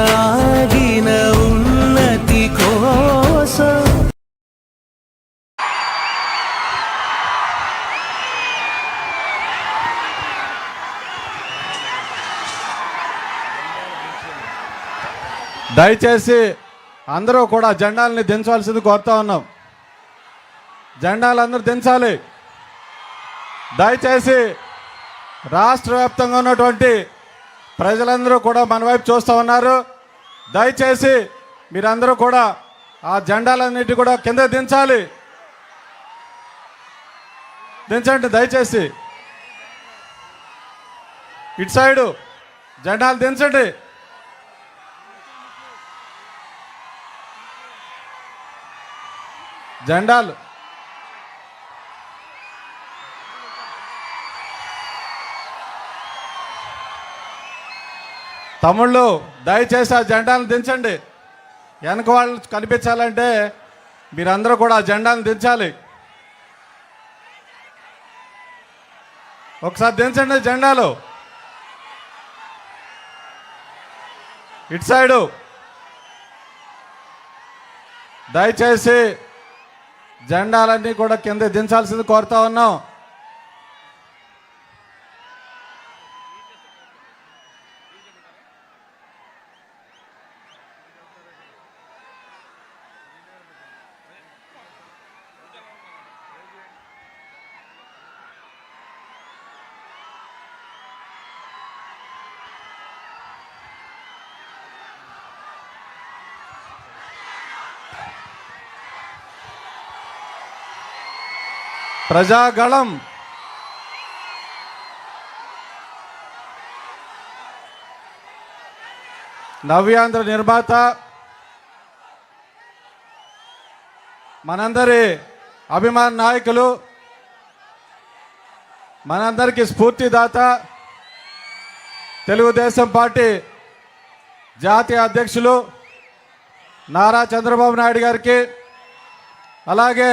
ఆగిన ఉన్నతి కోసం. దయచేసి అందరూ కూడా జెండాలని దించాల్సింది కోరుతా ఉన్నాం. జెండాలు అందరూ దించాలి. దయచేసి రాష్ట్ర వ్యాప్తంగా ఉన్నటువంటి ప్రజలందరూ కూడా మన వైపు చూస్తూ ఉన్నారు. దయచేసి మీరందరూ కూడా ఆ జెండాలన్నిటి కూడా కింద దించాలి. దించండి దయచేసి. ఇటు సైడు జెండాలు దించండి. జెండాలు తమ్ముళ్ళు దయచేసి ఆ జెండాను దించండి. వెనక వాళ్ళు కనిపించాలంటే మీరందరూ కూడా ఆ జెండాను దించాలి. ఒకసారి దించండి జెండాలు. ఇటు సైడు. దయచేసి జెండాలన్నీ కూడా కింద దించాల్సింది కోరుతా ఉన్నాం. ప్రజాగళం. నవ్యాంధ్ర నిర్మాత మనందరి అభిమాన నాయకులు మనందరికీ స్ఫూర్తిదాత తెలుగుదేశం పార్టీ జాతీయ అధ్యక్షులు నారా చంద్రబాబు నాయుడు గారికి అలాగే